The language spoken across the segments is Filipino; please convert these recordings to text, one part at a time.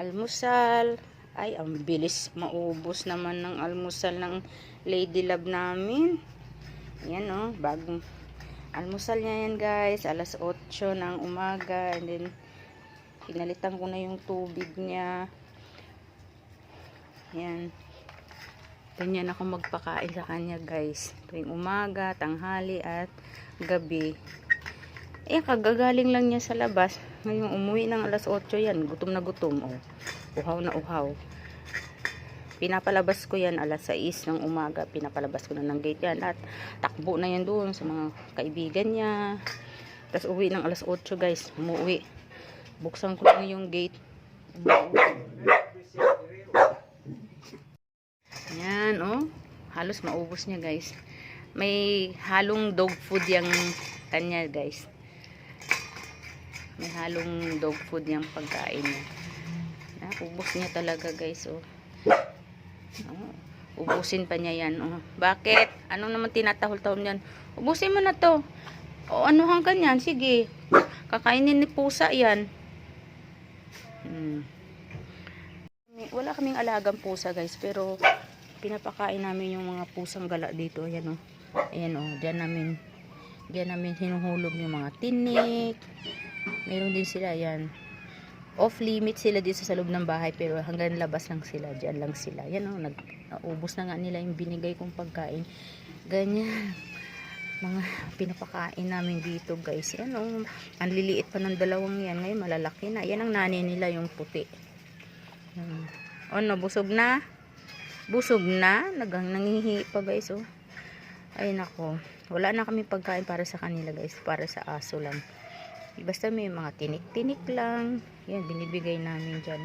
almusal. Ay, ang bilis maubos naman ng almusal ng Lady Love namin. Yan oh, bagong almusal niya yan guys. Alas 8 ng umaga. And then, pinalitan ko na yung tubig niya. Yan. Ganyan ako magpakain sa kanya guys. Tuwing umaga, tanghali at gabi. Eh, kagagaling lang niya sa labas. Ngayon, umuwi ng alas 8 yan. Gutom na gutom. Oh. Uhaw na uhaw. Pinapalabas ko yan alas 6 ng umaga. Pinapalabas ko na ng gate yan. At takbo na yan doon sa mga kaibigan niya. Tapos uwi ng alas 8 guys. Umuwi. Buksan ko lang yung gate. Yan, oh. Halos maubos niya, guys. May halong dog food yung kanya, guys. May halong dog food yung pagkain niya. Ah, ubos niya talaga, guys, oh. oh. Ubusin pa niya yan, oh. Bakit? Ano naman tinatahol-tahol niyan? Ubusin mo na to. O, ano hang ganyan? Sige. Kakainin ni pusa yan. Hmm. Wala kaming alagang pusa, guys, pero pinapakain namin yung mga pusang gala dito. Ayan o. Ayan o. Diyan namin, diyan namin hinuhulog yung mga tinik. Meron din sila. Ayan. Off limit sila dito sa loob ng bahay pero hanggang labas lang sila. Diyan lang sila. Ayan o. Nag, naubos na nga nila yung binigay kong pagkain. Ganyan. Mga pinapakain namin dito guys. Ayan o. Ang liliit pa ng dalawang yan. Ngayon malalaki na. Yan ang nanay nila yung puti. Ayan. Ano, busog na? busog na nagang nangihi pa guys oh ay nako wala na kami pagkain para sa kanila guys para sa aso lang basta may mga tinik-tinik lang. Yan binibigay namin dyan.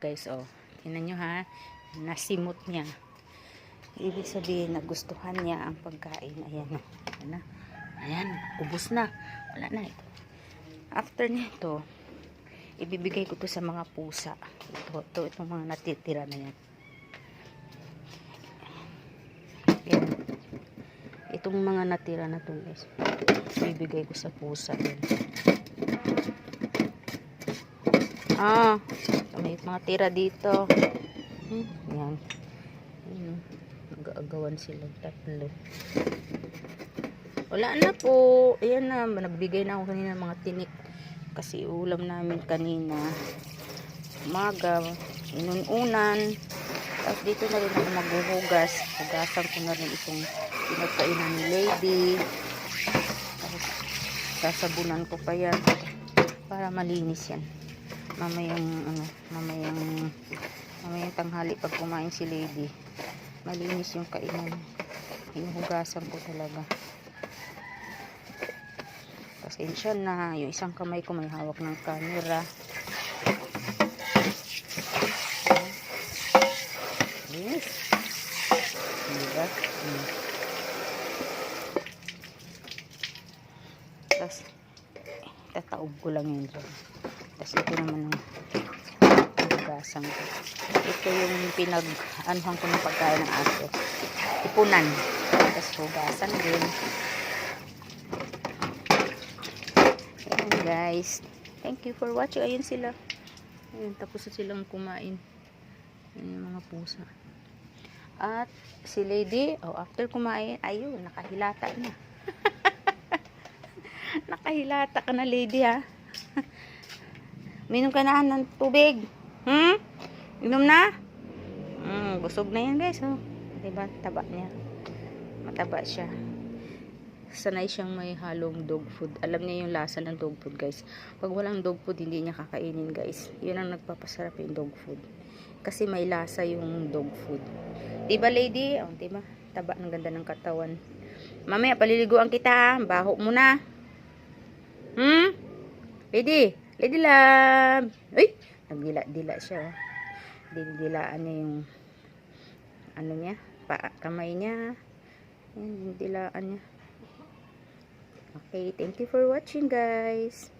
Guys oh tinan nyo ha? Nasimot niya. Ibig sabihin nagustuhan niya ang pagkain. Ayan oh. Ayan ayan ubos na. Wala na ito after nito ibibigay ko to sa mga pusa. Ito, ito itong mga natitira na Yan. Itong mga natira na to guys. Bibigay ko sa pusa yan. Ah, may mga tira dito. Hmm, yan. Nag-aagawan sila tatlo. Wala na po. Ayan na. Nagbigay na ako kanina ng mga tinik. Kasi ulam namin kanina. Umaga. Inununan. Tapos dito na rin ako maghuhugas. Hugasan ko na rin itong pinagkainan ni Lady. Tapos sasabunan ko pa yan para malinis yan. Mamayang ano, mamayang mamayang tanghali pag kumain si Lady. Malinis yung kainan. Hinuhugasan ko talaga. Pasensya na. Yung isang kamay ko may hawak ng camera. Yes. Diba? Hmm. Tapos, tataob ko lang yun dyan. Tapos, ito naman ang hugasan. Ito yung pinag, anuhan ko ng pagkain ng aso. Ipunan. Tapos, hugasan din. Ayan guys. Thank you for watching. Ayun sila. Ayun, tapos na silang kumain. Ayan yung mga pusa. At si lady, oh, after kumain, ayun, nakahilata na. nakahilata ka na lady ha. Minom ka na ng tubig. Hmm? Inom na? Hmm, busog na yan guys. Oh. Diba? Taba niya. Mataba siya. Sanay siyang may halong dog food. Alam niya yung lasa ng dog food guys. Pag walang dog food, hindi niya kakainin guys. Yun ang nagpapasarap yung dog food. Kasi may lasa yung dog food. Diba lady? Oh, diba? Taba ng ganda ng katawan. Mamaya paliliguan kita. Baho mo na. Lady? Lady love. Uy! Nagdila-dila siya. Oh. Dilaan niya yung ano niya? Pa kamay niya. Yan, dilaan niya. Okay, thank you for watching guys.